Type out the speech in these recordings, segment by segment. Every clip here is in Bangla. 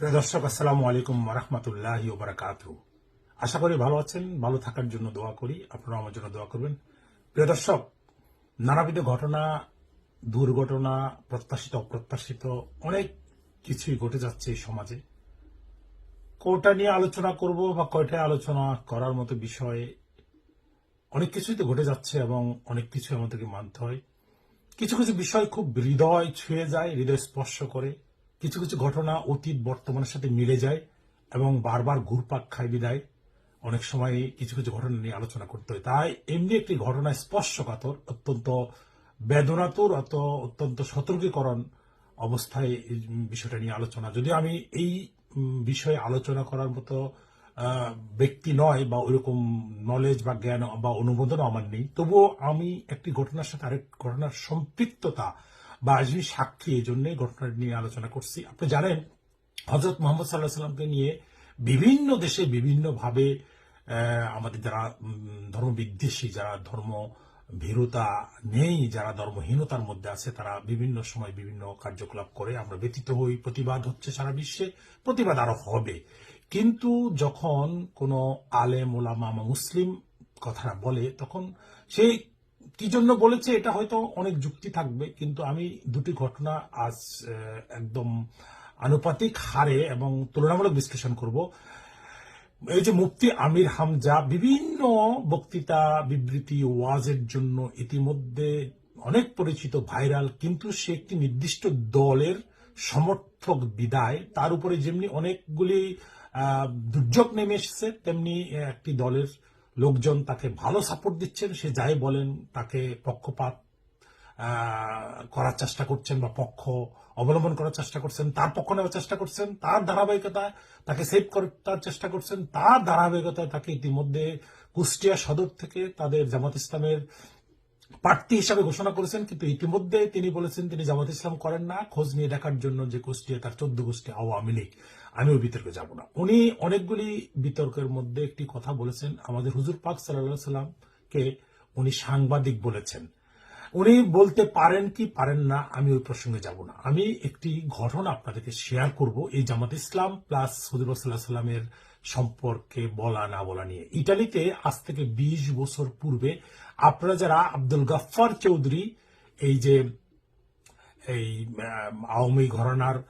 প্রিয় দর্শক, আসসালামু আলাইকুম রহমতুল্লাহ বারাকাতু আশা করি ভালো আছেন, ভালো থাকার জন্য দোয়া করি আপনারা আমার জন্য দোয়া করবেন। প্রিয় দর্শক, নানাবিধ ঘটনা, দুর্ঘটনা, প্রত্যাশিত, অপ্রত্যাশিত, অনেক কিছুই ঘটে যাচ্ছে এই সমাজে। কোটা নিয়ে আলোচনা করব বা কয়টায় আলোচনা করার মতো বিষয়ে, অনেক কিছুই তো ঘটে যাচ্ছে এবং অনেক কিছু আমাদেরকে মানতে হয়। কিছু কিছু বিষয় খুব হৃদয় ছুঁয়ে যায়, হৃদয় স্পর্শ করে। কিছু কিছু ঘটনা অতীত বর্তমানের সাথে মিলে যায় এবং বারবার ঘুরপাক খায় বিদায়। অনেক সময় কিছু কিছু ঘটনা নিয়ে আলোচনা করতে হয়। তাই এমনি একটি ঘটনা স্পর্শকাতর, অত্যন্ত বেদনাতুর অত অত্যন্ত সতর্কীকরণ অবস্থায় বিষয়টা নিয়ে আলোচনা। যদি আমি এই বিষয়ে আলোচনা করার মতো ব্যক্তি নয় বা ওইরকম নলেজ বা জ্ঞান বা অনুমোদনও আমার নেই। তবুও আমি একটি ঘটনার সাথে আরেক ঘটনার সম্পৃক্ততা বা আজমি সাক্ষী এই জন্য ঘটনাটি নিয়ে আলোচনা করছি। আপনি জানেন হজরত মোহাম্মদ সাল্লাহ সাল্লামকে নিয়ে বিভিন্ন দেশে বিভিন্নভাবে আমাদের যারা উম, ধর্মবিদ্বেষী যারা ধর্ম ভীরুতা নেই যারা ধর্মহীনতার মধ্যে আছে তারা বিভিন্ন সময় বিভিন্ন কার্যকলাপ করে আমরা ব্যতীত হই। প্রতিবাদ হচ্ছে সারা বিশ্বে প্রতিবাদ আরও হবে। কিন্তু যখন কোনো আলেম ওলামা মুসলিম কথাটা বলে তখন সেই কি জন্য বলেছে এটা হয়তো অনেক যুক্তি থাকবে, কিন্তু আমি দুটি ঘটনা আজ একদম আনুপাতিক হারে এবং তুলনামূলক বিশ্লেষণ করব। এই যে মুফতি আমির হামজা বিভিন্ন বক্তৃতা, বিবৃতি, ওয়াজের জন্য ইতিমধ্যে অনেক পরিচিত, ভাইরাল, কিন্তু সে একটি নির্দিষ্ট দলের সমর্থক বিদায়। তার উপরে যেমনি অনেকগুলি দুর্যোগ নেমে এসেছে, তেমনি একটি দলের লোকজন তাকে ভালো সাপোর্ট দিচ্ছেন, সে যাই বলেন তাকে পক্ষপাত করার চেষ্টা করছেন বা পক্ষ অবলম্বন করার চেষ্টা করছেন, তার পক্ষ নেওয়ার চেষ্টা করছেন, তার ধারাবাহিকতায় তাকে সেভ করার চেষ্টা করছেন, তার ধারাবাহিকতায় তাকে ইতিমধ্যে কুষ্টিয়া সদর থেকে তাদের জামাত ইসলামের প্রার্থী হিসাবে ঘোষণা করেছেন, কিন্তু ইতিমধ্যে তিনি বলেছেন তিনি জামাত ইসলাম করেন না। খোঁজ নিয়ে দেখার জন্য যে কুষ্টিয়া তার চোদ্দ গোষ্ঠী আওয়ামী লীগ। আমি ওই বিতর্কে যাব না। উনি অনেকগুলি বিতর্কের মধ্যে একটি কথা বলেছেন। আমাদের হুজুর পাক সাল্লাহ সাল্লামকে উনি সাংবাদিক বলেছেন। উনি বলতে পারেন কি পারেন না, আমি ওই প্রসঙ্গে যাব না। আমি একটি ঘটনা আপনাদেরকে শেয়ার করব। এই জামাত ইসলাম প্লাস হুজুর সাল্লাহ সাল্লামের সম্পর্কে বলা, না বলা নিয়ে। ইটালিতে আজ থেকে ২০ বছর পূর্বে আপনারা যারা আব্দুল গাফফার চৌধুরী, এই যে, এই আওয়ামী ঘরানার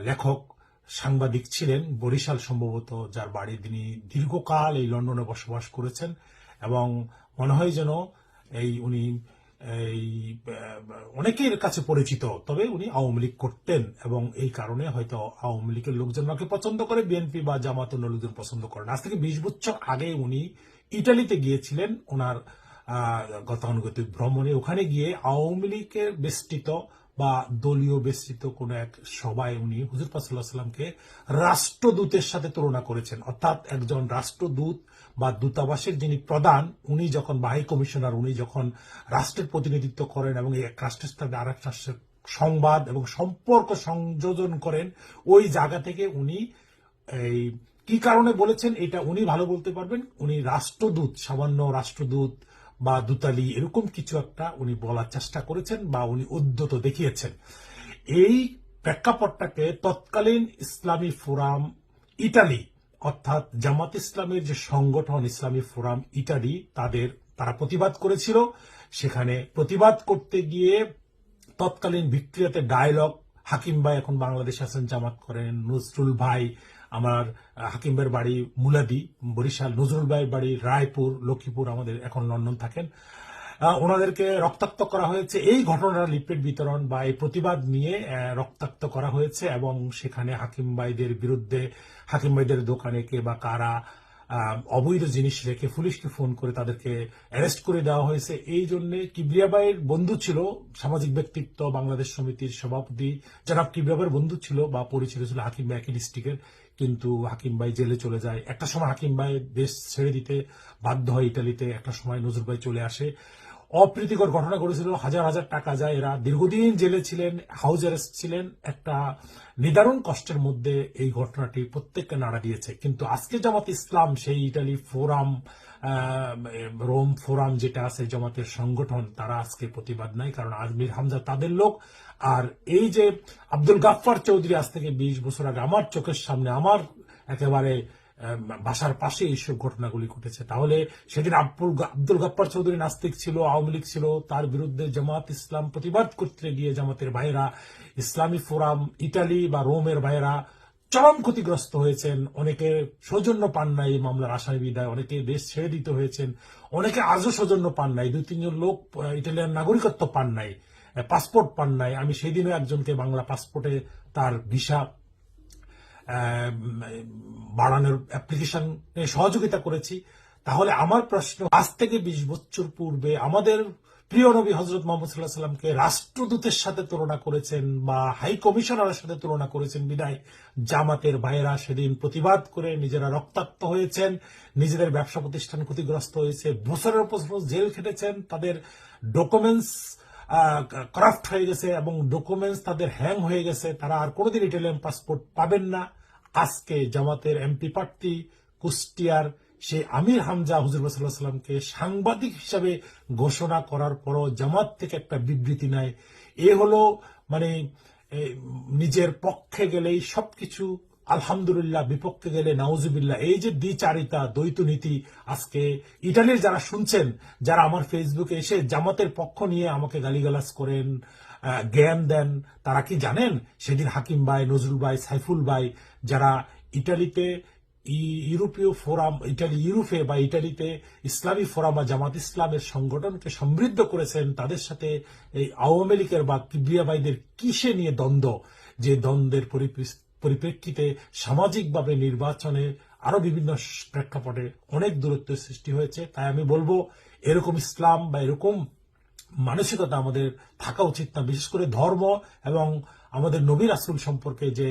লেখক, সাংবাদিক ছিলেন, বরিশাল সম্ভবত, যার বাড়ি তিনি দীর্ঘকাল এই লন্ডনে বসবাস করেছেন এবং মনে হয় যেন এই উনি এই অনেকের কাছে পরিচিত, তবে উনি আওয়ামী লীগ করতেন এবং এই কারণে হয়তো আওয়ামী লীগের লোকজন ওনাকে পছন্দ করে, বিএনপি বা জামাত লোকজন পছন্দ করেন। আজ থেকে বিশ বছর আগে উনি ইটালিতে গিয়েছিলেন, ওনার গতানুগতিক ভ্রমণে। ওখানে গিয়ে আওয়ামী লীগের বেষ্টিত বা দলীয় বেষ্টিত কোন এক সভায় উনি হুজুর পাসাল্লাহ সাল্লামকে রাষ্ট্রদূতের সাথে তুলনা করেছেন। অর্থাৎ একজন রাষ্ট্রদূত বা দূতাবাসের যিনি প্রধান, উনি যখন বাহিনী কমিশনার, উনি যখন রাষ্ট্রের প্রতিনিধিত্ব করেন এবং এক রাষ্ট্রের সাথে আরেক রাষ্ট্রের সংবাদ এবং সম্পর্ক সংযোজন করেন, ওই জায়গা থেকে উনি এই কি কারণে বলেছেন এটা উনি ভালো বলতে পারবেন। উনি রাষ্ট্রদূত, সামান্য রাষ্ট্রদূত বা দূতালি, এরকম কিছু একটা উনি বলার চেষ্টা করেছেন বা উনি উদ্যত দেখিয়েছেন। এই প্রেক্ষাপটটাকে তৎকালীন ইসলামী ফোরাম, ইটালি অর্থাৎ জামাত ইসলামের যে সংগঠন, ইসলামী ফোরাম ইটালি তাদের, তারা প্রতিবাদ করেছিল। সেখানে প্রতিবাদ করতে গিয়ে তৎকালীন ভিক্টোরিয়াতে ডায়লগ হাকিম ভাই এখন বাংলাদেশ আছেন, জামাত করেন, নজরুল ভাই, আমার হাকিম ভাইয়ের বাড়ি মুলাদি, বরিশাল, নজরুল ভাইয়ের বাড়ি রায়পুর, লক্ষ্মীপুর, আমাদের এখন লন্ডন থাকেন। ওনাদেরকে রক্তাক্ত করা হয়েছে। এই ঘটনার লিফলেট বিতরণ বা এই প্রতিবাদ নিয়ে রক্তাক্ত করা হয়েছে এবং সেখানে হাকিম ভাইদের বিরুদ্ধে, হাকিম ভাইদের দোকানে কে বা কারা অবৈধ জিনিস রেখে পুলিশকে ফোন করে তাদেরকে অ্যারেস্ট করে দেওয়া হয়েছে। এই জন্য কিবরিয়াবাইয়ের বন্ধু ছিল সামাজিক ব্যক্তিত্ব, বাংলাদেশ সমিতির সভাপতি। জনাব কিবরিয়াবাইয়ের বন্ধু ছিল বা পরিচিত ছিল হাকিম ভাই একই ডিস্ট্রিক্টের, কিন্তু হাকিম ভাই জেলে চলে যায়। একটা সময় হাকিম ভাই দেশ ছেড়ে দিতে বাধ্য হয় ইটালিতে একটা সময় নজরুল ভাই চলে আসে। অপ্রীতিকর ঘটনা ঘটেছিল। হাজার হাজার টাকা যায় এরা। দীর্ঘদিন জেলে ছিলেন হাউস অ্যারেস্ট ছিলেন। একটা নিদারুণ কষ্টের মধ্যে এই ঘটনাটি প্রত্যেককে নাড়া দিয়েছে। কিন্তু আজকে জামাত ইসলাম সেই ইটালি ফোরাম রোম ফোরাম যেটা আছে জামাতের সংগঠন, তারা আজকে প্রতিবাদ নাই। কারণ আজমির হামজা তাদের লোক। আর এই যে আব্দুল গাফফার চৌধুরী আজ থেকে বিশ বছর আগে, আমার চোখের সামনে, আমার একেবারে বাসার পাশে এইসব ঘটনাগুলি ঘটেছে। তাহলে সেদিন আব্দুল গাপ্পার চৌধুরী নাস্তিক ছিল, আওয়ামী লীগ ছিল, তার বিরুদ্ধে জামাত ইসলাম প্রতিবাদ করতে গিয়ে জামাতের ভাইয়েরা ইসলামী ফোরাম ইটালি বা রোমের ভাইরা চরম ক্ষতিগ্রস্ত হয়েছেন। অনেকে সৌজন্য পান নাই মামলার আসামি বিদায়, অনেকে দেশ ছেড়ে দিতে হয়েছেন। অনেকে আজও সৌজন্য পান নাই। দুই তিনজন লোক ইটালিয়ান নাগরিকত্ব পান নাই পাসপোর্ট পান নাই। আমি সেদিনও একজনকে বাংলা পাসপোর্টে তার ভিসা বাড়ানোর অ্যাপ্লিকেশন সহযোগিতা করেছি। তাহলে আমার প্রশ্ন, আজ থেকে বিশ বছর পূর্বে আমাদের প্রিয় নবী হজরত মোহাম্মদ সাল্লাহ রাষ্ট্রদূতের সাথে তুলনা করেছেন বা হাই কমিশনারের সাথে তুলনা করেছেন বিদায়। জামাতের ভাইয়েরা সেদিন প্রতিবাদ করে নিজেরা রক্তাক্ত হয়েছেন, নিজেদের ব্যবসা প্রতিষ্ঠান ক্ষতিগ্রস্ত হয়েছে, বছরের বছর জেল খেটেছেন, তাদের ডকুমেন্টস করাপ্ট হয়ে গেছে এবং ডকুমেন্টস তাদের হ্যাং হয়ে গেছে। তারা আর কোনোদিন ইটালিয়ান পাসপোর্ট পাবেন না। আজকে জামাতের এমপি প্রার্থী কুষ্টিয়ার সে আমির হামজা হুজুর সাল্লামকে সাংবাদিক হিসাবে ঘোষণা করার পরও জামাত থেকে একটা বিবৃতি নেয়। এ হলো মানে নিজের পক্ষে গেলেই সবকিছু আলহামদুলিল্লাহ, বিপক্ষে গেলে নাউজুবিল্লাহ। এই যে দ্বিচারিতা দ্বৈত নীতি আজকে ইটালির যারা শুনছেন, যারা আমার ফেসবুকে এসে জামাতের পক্ষ নিয়ে আমাকে গালিগালাজ করেন জ্ঞান দেন, তারা কি জানেন? সেদিন হাকিম ভাই, নজরুল ভাই, সাইফুল ভাই, যারা ইটালিতে ইউরোপীয় ফোরাম, ইটালি ইউরোপে বা ইটালিতে ইসলামী ফোরাম বা জামাত ইসলামের সংগঠনকে সমৃদ্ধ করেছেন, তাদের সাথে এই আওয়ামী লীগের বা কিবরিয়া ভাইদের কিসে নিয়ে দ্বন্দ্ব? যে দ্বন্দ্বের পরিপ্রেস- পরিপ্রেক্ষিতে সামাজিকভাবে নির্বাচনে আরও বিভিন্ন প্রেক্ষাপটে অনেক দূরত্বের সৃষ্টি হয়েছে। তাই আমি বলব, এরকম ইসলাম বা এরকম মানসিকতা আমাদের থাকা উচিত না। বিশেষ করে ধর্ম এবং আমাদের নবীর আসল সম্পর্কে যে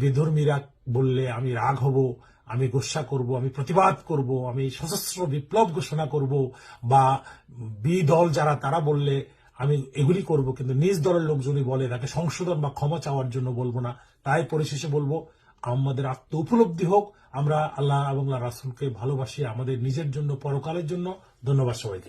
বেধর্মীরা বললে, আমি রাগ হব, আমি গোসা করব, আমি প্রতিবাদ করব, আমি সশস্ত্র বিপ্লব ঘোষণা করব বা বি দল যারা, তারা বললে আমি এগুলি করব, কিন্তু নিজ দলের লোকজনই বলে তাকে সংশোধন বা ক্ষমা চাওয়ার জন্য বলব না, তাই পরিশেষে বলব, আমাদের আত্ম উপলব্ধি হোক, আমরা আল্লাহ এবং রাসুলকে ভালোবাসি, আমাদের নিজের জন্য, পরকালের জন্য। ধন্যবাদ সবাইকে।